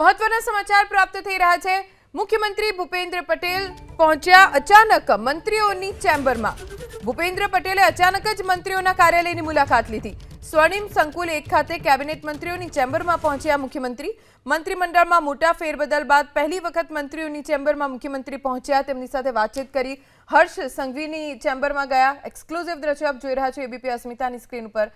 મહત્વના સમાચાર પ્રાપ્ત થઈ રહ્યા છે. મુખ્યમંત્રી ભૂપેન્દ્ર પટેલ પહોંચ્યા અચાનક મંત્રીઓની ચેમ્બરમાં. ભૂપેન્દ્ર પટેલે અચાનક જ મંત્રીઓના કાર્યાલયની મુલાકાત લીધી. સ્વર્ણિમ સંકુલ એક ખાતે કેબિનેટ મંત્રીઓની ચેમ્બરમાં પહોંચ્યા મુખ્યમંત્રી. મંત્રીમંડળમાં મોટા ફેરબદલ બાદ પહેલી વખત મંત્રીઓની ચેમ્બરમાં મુખ્યમંત્રી પહોંચ્યા. તેમની સાથે વાતચીત કરી હર્ષ સંઘવીની ચેમ્બરમાં ગયા. એક્સક્લુઝિવ દ્રશ્યો આપ જોઈ રહ્યા છો એબીપી અસ્મિતાની સ્ક્રીન ઉપર.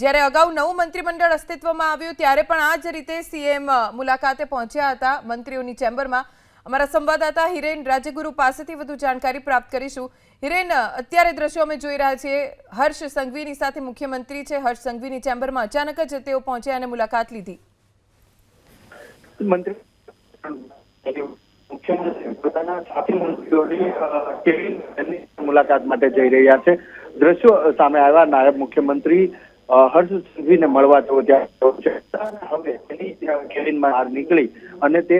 જ્યારે અગાઉ નવું મંત્રીમંડળ અસ્તિત્વમાં આવ્યું, ત્યારે પણ આ જ રીતે સીએમ મુલાકાતે પહોંચ્યા હતા મંત્રીઓની ચેમ્બરમાં. અમારા સંવાદદાતા હિરેન રાજ્યગુરુ પાસેથી વધુ જાણકારી પ્રાપ્ત કરીશું. હિરેન અત્યારે દ્રશ્યો અમે જોઈ રહ્યા છીએ, હર્ષ સંઘવીની સાથે મુખ્યમંત્રી છે. હર્ષ સંઘવીની ચેમ્બરમાં અચાનક જ તેઓ પહોંચ્યા અને મુલાકાત લીધી. મંત્રી મુલાકાત માટે જઈ રહ્યા છે? દ્રશ્યો સામે આવ્યા નાયબ મુખ્યમંત્રી હર્ષ સંઘવીને મળવા તેઓ ત્યાં. હવે ત્યાં કેબિનમાં બહાર નીકળી અને તે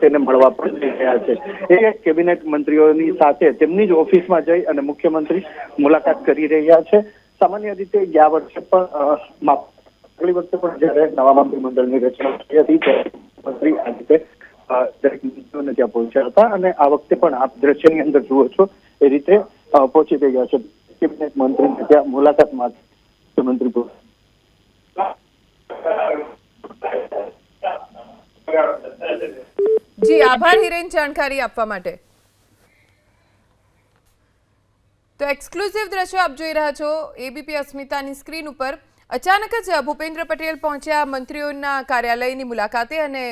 તેને મળવા પણ જઈ રહ્યા છે. એ કેબિનેટ મંત્રીઓની સાથે તેમની જ ઓફિસમાં જઈ અને મુખ્યમંત્રી મુલાકાત કરી રહ્યા છે. સામાન્ય રીતે ગયા વર્ષે પણ આગલી વખતે પણ જ્યારે નવા મંત્રીમંડળની રચના થઈ હતી, ત્યારે મંત્રી આ રીતે દરેક મંત્રીઓને ત્યાં પહોંચ્યા હતા. અને આ વખતે પણ આપ દ્રશ્યની અંદર જુઓ છો, એ રીતે પહોંચી ગયા છે. કેબિનેટ મંત્રી ત્યાં મુલાકાત માટે મુખ્યમંત્રી જી, આભાર હિરેન જાણકારી આપવા માટે. તો એક્સક્લુઝિવ દ્રશ્યો આપ જોઈ રહ્યા છો. એબીપી અસ્મિતાની સ્ક્રીન ઉપર અચાનક જ ભૂપેન્દ્ર પટેલ પહોંચ્યા મંત્રીઓના કાર્યાલયની મુલાકાતે અને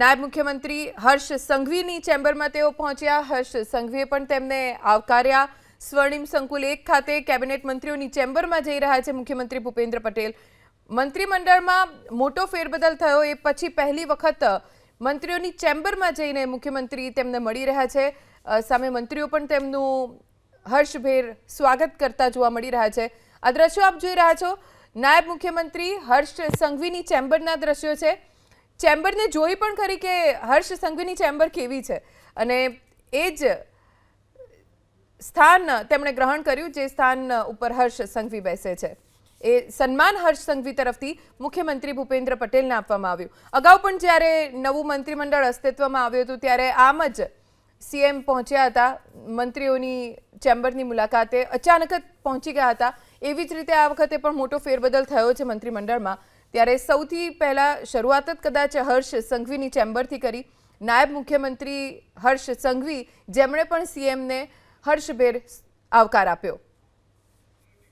નાયબ મુખ્યમંત્રી હર્ષ સંઘવીની ચેમ્બરમાં તેઓ પહોંચ્યા. હર્ષ સંઘવીએ પણ તેમને આવકાર્યા. સ્વર્ણિમ સંકુલ એક ખાતે કેબિનેટ મંત્રીઓની ચેમ્બરમાં જઈ રહ્યા છે. મુખ્યમંત્રી ભૂપેન્દ્ર પટેલ મંત્રીમંડળમાં મોટો ફેરબદલ થયો. એ પછી પહેલી વખત મંત્રીઓની ચેમ્બરમાં જઈને મુખ્યમંત્રી તેમને મળી રહ્યા છે. સામે મંત્રીઓ પણ તેમનું હર્ષભેર સ્વાગત કરતા જોવા મળી રહ્યા છે. આ દ્રશ્યો આપ જોઈ રહ્યા છો. નાયબ મુખ્યમંત્રી હર્ષ સંઘવીની ચેમ્બરના દ્રશ્યો છે. ચેમ્બરને જોઈ પણ ખરી કે હર્ષ સંઘવીની ચેમ્બર કેવી છે? અને એ જ સ્થાન, તેમણે ગ્રહણ કર્યું જે સ્થાન ઉપર હર્ષ સંઘવી બેસે છે. એ સન્માન હર્ષ સંઘવી તરફથી મુખ્યમંત્રી ભૂપેન્દ્ર પટેલને આપવામાં આવ્યું. અગાઉ પણ જ્યારે નવું મંત્રીમંડળ અસ્તિત્વમાં આવ્યું હતું, ત્યારે આમ જ સીએમ પહોંચ્યા હતા, મંત્રીઓની ચેમ્બરની મુલાકાતે અચાનક જ પહોંચી ગયા હતા. એવી જ રીતે આ વખતે પણ મોટો ફેરબદલ થયો છે મંત્રીમંડળમાં. ત્યારે સૌથી પહેલાં શરૂઆત જ કદાચ હર્ષ સંઘવીની ચેમ્બરથી કરી. નાયબ મુખ્યમંત્રી હર્ષ સંઘવી, જેમણે પણ સીએમને હર્ષભેર આવકાર આપ્યો